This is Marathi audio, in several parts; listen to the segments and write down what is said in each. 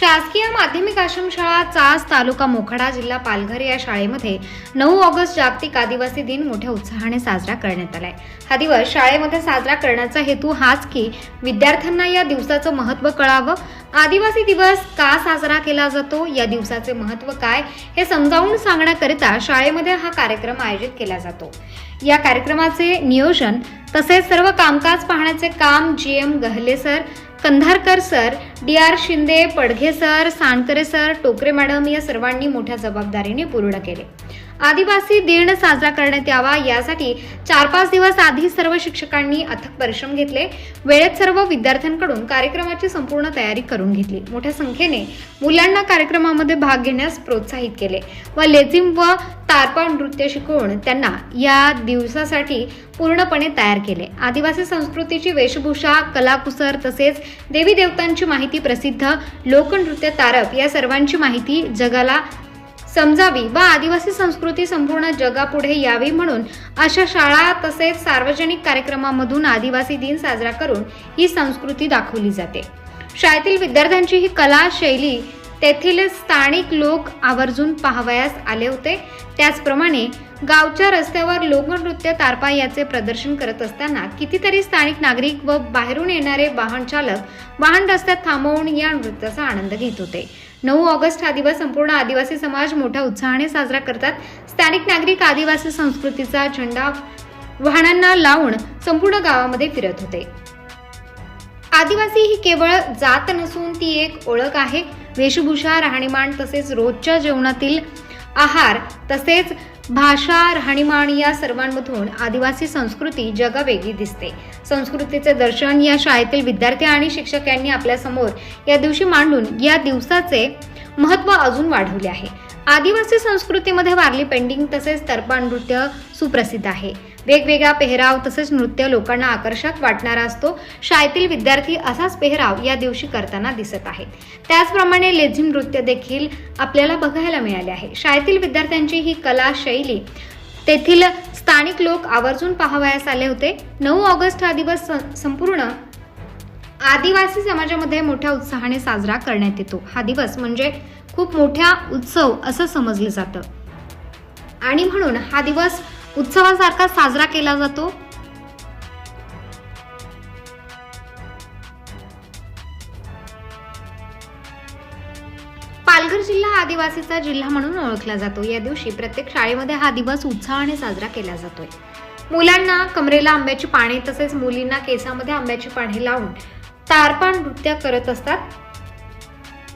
शासकीय माध्यमिक आश्रमशाळा चास तालुका मोखाडा जिल्हा पालघर या शाळेमध्ये नऊ ऑगस्ट जागतिक आदिवासी दिन मोठ्या उत्साहाने साजरा करण्यात आलाय. हा दिवस शाळेमध्ये साजरा करण्याचा हेतू हाच की विद्यार्थ्यांना या दिवसाचं महत्त्व कळावं. आदिवासी दिवस का साजरा केला जातो? या दिवसाचे महत्त्व काय? हे समजावून सांगण्याकरिता शाळेमध्ये हा कार्यक्रम आयोजित केला जातो. या कार्यक्रमाचे नियोजन तसेच सर्व कामकाज पाहण्याचे काम G M Gahale sir Kandharkar sir D R Shinde Padghe sir Sandkare sir Tokre madam या सर्वांनी मोठ्या जबाबदारीने पूर्ण केले. आदिवासी दिन साजरा करण्यात यावा यासाठी चार पाच दिवस आधी सर्व शिक्षकांनी अथक परिश्रम घेतले. वेळेत सर्व विद्यार्थ्यांकडून कार्यक्रमाची संपूर्ण तयारी करून घेतली. मोठ्या संख्येने मुलांना कार्यक्रमामध्ये भाग घेण्यास प्रोत्साहित केले व लेझिम व तारपा नृत्य शिकवून त्यांना या दिवसासाठी पूर्णपणे तयार केले. आदिवासी संस्कृतीची वेशभूषा कलाकुसर तसेच देवी देवतांची माहिती प्रसिद्ध लोकनृत्य तारप या सर्वांची माहिती जगाला समजावी व आदिवासी संस्कृती संपूर्ण जगापुढे यावी म्हणून अशा शाळा तसेच सार्वजनिक कार्यक्रमामधून आदिवासी दिन साजरा करून ही संस्कृती दाखवली जाते. शाळेतील विद्यार्थ्यांची ही कला शैली तेथील स्थानिक लोक आवर्जून पाहावयास आले होते. त्याचप्रमाणे गावच्या रस्त्यावर लोकनृत्य तारपा याचे प्रदर्शन करत असताना कितीतरी स्थानिक नागरिक व बाहेरून येणारे वाहन चालक वाहन रस्त्यात थांबवून या नृत्याचा आनंद घेत होते. नऊ ऑगस्ट हा दिवस संपूर्ण आदिवासी समाज मोठ्या उत्साहाने साजरा करतात. स्थानिक नागरिक आदिवासी संस्कृतीचा झेंडा वाहनांना लावून संपूर्ण गावामध्ये फिरत होते. आदिवासी ही केवळ जात नसून ती एक ओळख आहे. वेशभूषा राहणीमान तसेच रोजच्या जेवणातील आहार तसेच भाषा राहणीमान या सर्वांमधून आदिवासी संस्कृती जगावेगळी दिसते. संस्कृतीचे दर्शन या शाळेतील विद्यार्थी आणि शिक्षक यांनी आपल्यासमोर या दिवशी मांडून या दिवसाचे महत्त्व अजून वाढवले आहे. आदिवासी संस्कृतीमध्ये वारली पेंटिंग तसेच तरपा नृत्य सुप्रसिद्ध आहे. वेगवेगळा पेहराव तसेच नृत्य लोकांना आकर्षक वाटणारा असतो. शाळेतील विद्यार्थी असाच पेहराव या दिवशी करताना दिसत आहेत. त्याचप्रमाणे लेझिम नृत्य देखील आपल्याला बघायला मिळाले आहे. शाळेतील विद्यार्थ्यांची ही कला शैली तेथील स्थानिक लोक आवर्जून पाहावयास आले होते. नऊ ऑगस्ट हा दिवस सं- संपूर्ण आदिवासी समाजामध्ये मोठ्या उत्साहाने साजरा करण्यात येतो. हा दिवस म्हणजे खूप मोठ्या उत्सव असं समजलं जातं. आणि म्हणून हा दिवस उत्सवासारखा साजरा केला जातो. पालघर जिल्हा आदिवासीचा जिल्हा म्हणून ओळखला जातो. या दिवशी प्रत्येक शाळेमध्ये हा दिवस उत्साहाने साजरा केला जातोय. मुलांना कमरेला आंब्याची पाने तसेच मुलींना केसामध्ये आंब्याची पाने लावून तारपा नृत्य करत असतात.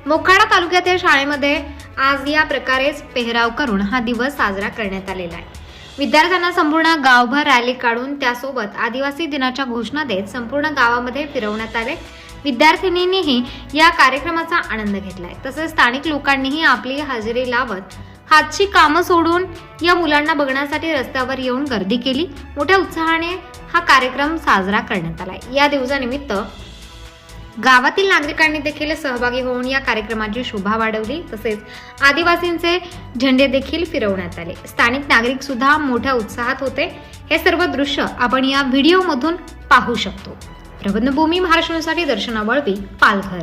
मोखाडा तालुक्यातील शाळेमध्ये आज या प्रकारेच पेहराव करून हा दिवस साजरा करण्यात आलेला आहे. विद्यार्थ्यांना संपूर्ण गावभर रॅली काढून त्यासोबत आदिवासी दिनाच्या घोषणा देत संपूर्ण गावामध्ये फिरवण्यात आले. विद्यार्थिनींनीही या कार्यक्रमाचा आनंद घेतलाय. तसेच स्थानिक लोकांनीही आपली हजेरी लावत हातची कामं सोडून या मुलांना बघण्यासाठी रस्त्यावर येऊन गर्दी केली. मोठ्या उत्साहाने हा कार्यक्रम साजरा करण्यात आलाय. या दिवसानिमित्त गावातील नागरिकांनी देखील सहभागी होऊन या कार्यक्रमाची शोभा वाढवली. तसेच आदिवासींचे झेंडे देखील फिरवण्यात आले. स्थानिक नागरिक सुद्धा मोठ्या उत्साहात होते. हे सर्व दृश्य आपण या व्हिडिओमधून पाहू शकतो. प्रबंधभूमी महाराष्ट्रासाठी दर्शना वळवी पालघर.